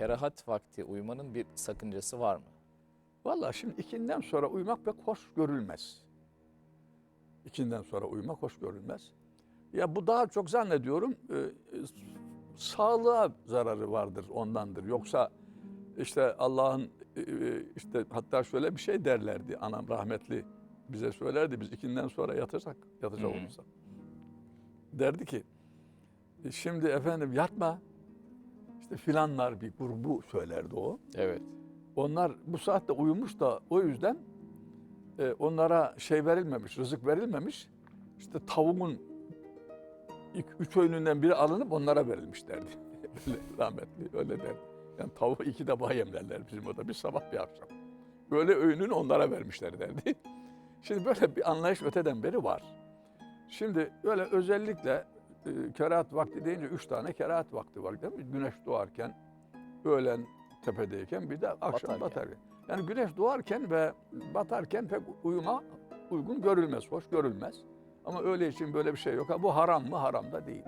kerahat vakti uyumanın bir sakıncası var mı? Vallahi şimdi ikinden sonra uyumak pek hoş görülmez. İkinden sonra uyumak hoş görülmez. Ya bu daha çok zannediyorum e, e, sağlığa zararı vardır ondandır. Yoksa işte Allah'ın e, e, işte hatta şöyle bir şey derlerdi anam rahmetli bize söylerdi biz ikinden sonra yatırsak yatacak olursak. Derdi ki "E, şimdi efendim yatma işte filanlar bir grubu söylerdi o. Evet. Onlar bu saatte uyumuş da o yüzden e, onlara şey verilmemiş, rızık verilmemiş. İşte tavuğun ilk üç öğününden biri alınıp onlara verilmiş derdi. öyle rahmetli öyle der. Yani tavuğu iki defa yemlerler bizim orada bir sabah bir akşam. Böyle öğününü onlara vermişler derdi. Şimdi böyle bir anlayış öteden beri var. Şimdi öyle özellikle e, kerahat vakti deyince üç tane kerahat vakti var değil mi? Güneş doğarken, öğlen tepedeyken bir de akşam Batarken. batarken. Yani güneş doğarken ve batarken pek uyuma uygun görülmez, hoş görülmez. Ama öyle için böyle bir şey yok. Ha, bu haram mı? Haram da değil.